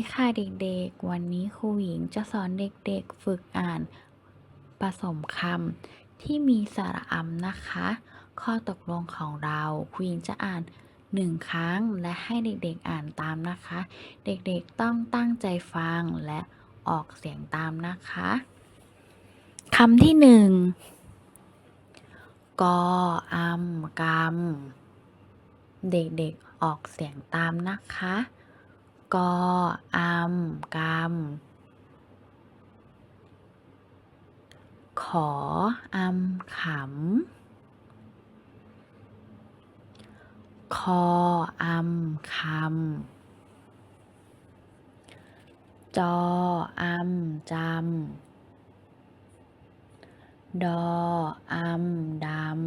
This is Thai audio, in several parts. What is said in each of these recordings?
ีค่ะเด็กๆ วันนี้ครูหญิงจะสอนเด็กๆ ฝึกอ่านผสมคำที่มีสระอำนะคะ ข้อตกลงของเราครูหญิงจะอ่านหนึ่งครั้งและให้เด็กๆอ่านตามนะคะ เด็กๆต้องตั้งใจฟังและออกเสียงตามนะคะคำที่หนึ่งกออำกำเด็กๆออกเสียงตามนะคะ กออำกำขออำขำ คออำคำ จออำจำ ดออำดำ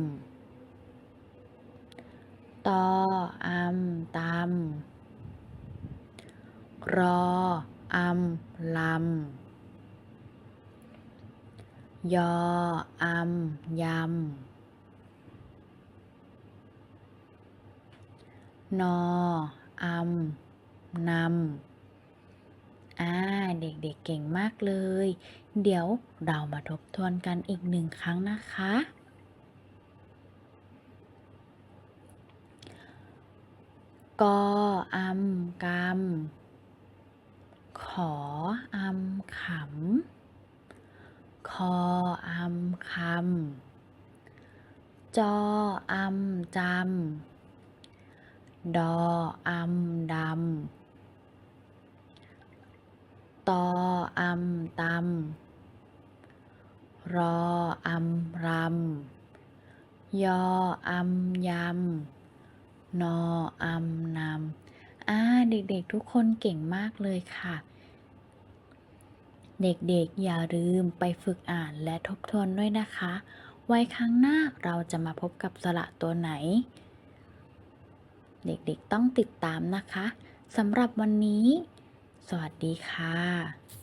ตออำตำ รออำลำยออำยำนออำนำอ่าเด็กๆเก่งมากเลย เดี๋ยวเรามาทบทวนกันอีกหนึ่งครั้งนะคะ กออำกำ ขออำขำ คออำคำ จออำจำ ดออำดำ ตออำตำ รออำรำ ยออำยำ นออำนำอ่าเด็กๆทุกคนเก่งมากเลยค่ะ เด็กๆอย่าลืมไปฝึกอ่านและทบทวนด้วยนะคะ ไว้ครั้งหน้าเราจะมาพบกับสระตัวไหน เด็กๆต้องติดตามนะคะสำหรับวันนี้ สวัสดีค่ะ